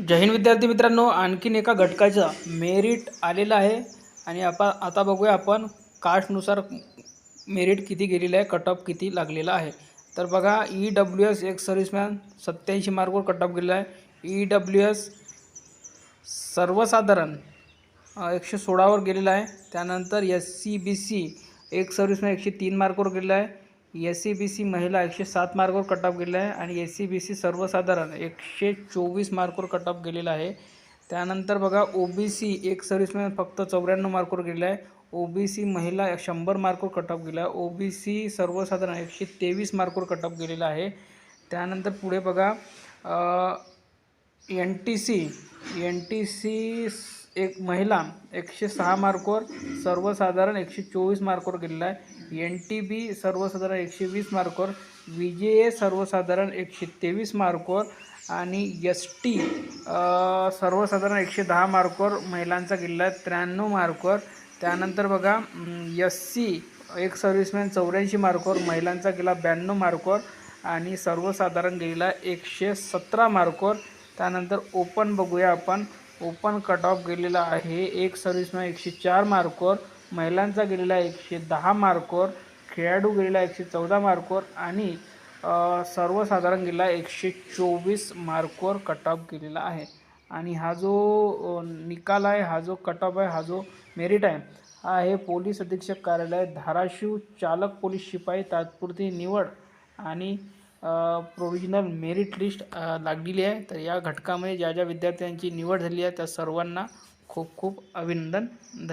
जय हिंद विद्यार्थी मित्रांनो आणखीन एका घटकाचा मेरिट आलेला आहे. आणि आपा आता बघूया आपण कास्टनुसार मेरिट किती गेलेलं आहे कट ऑफ किती लागलेला आहे. तर बघा ई डब्ल्यू एस एक सर्व्हिसमॅन सत्याऐंशी मार्कवर कट ऑफ गेलेला आहे. ई डब्ल्यू एस सर्वसाधारण एकशे सोळावर गेलेला आहे. त्यानंतर एस सी बी सी एक सर्व्हिसमॅन एकशे तीन मार्कवर गेलेला आहे. एस सी बी सी महिला एकशे सात मार्कवर कट ऑफ गेलेला आहे आणि एस सी बी सी सर्वसाधारण एकशे चोवीस मार्कवर कट ऑफ गेलेला आहे. त्यानंतर बघा ओ बी सी एक सर्व्हिसमॅन फक्त चौऱ्याण्णव मार्कवर गेलेला आहे. ओ बी सी महिला शंभर मार्कवर कट ऑफ गेला आहे. ओ बी सी सर्वसाधारण एकशे तेवीस मार्कवर कट ऑफ गेलेला आहे. त्यानंतर पुढे बघा N T C N T C एक महिला एकशे सहा मार्कवर सर्वसाधारण एकशे चोवीस मार्कवर गेलेला आहे. एन टी बी सर्वसाधारण एकशे वीस मार्कवर वि जे ए सर्वसाधारण एकशे तेवीस मार्कवर आणि एस टी सर्वसाधारण एकशे दहा मार्कवर महिलांचा गेलेला आहे. त्र्याण्णव मार्कवर. त्यानंतर बघा एस सी एक सर्व्हिसमॅन चौऱ्याऐंशी मार्कवर महिलांचा गेला ब्याण्णव मार्कवर आणि सर्वसाधारण गेलेला एकशे सतरा मार्कवर. त्यानंतर ओपन बघूया आपण. ओपन कट ऑफ गेलेला आहे. एक सर्व्हिसमॅन एकशे चार मार्कवर महिलांचा गेलेला एकशे दहा मार्कवर खेळाडू गेलेला एकशे चौदा मार्कवर आणि सर्वसाधारण गेला एकशे चोवीस मार्कवर कट ऑफ गेलेला आहे. आणि हा जो निकाल आहे हा जो कट ऑफ आहे हा जो मेरिट आहे हा आहे पोलीस अधीक्षक कार्यालय धाराशिव. चालक पोलीस शिपाई तात्पुरती निवड आणि प्रोविजनल मेरिट लिस्ट लागलेली आहे. तर या घटकामध्ये ज्या ज्या विद्यार्थ्यांची निवड झाली आहे त्या सर्वांना खूप खूप अभिनंदन. धन्यवाद.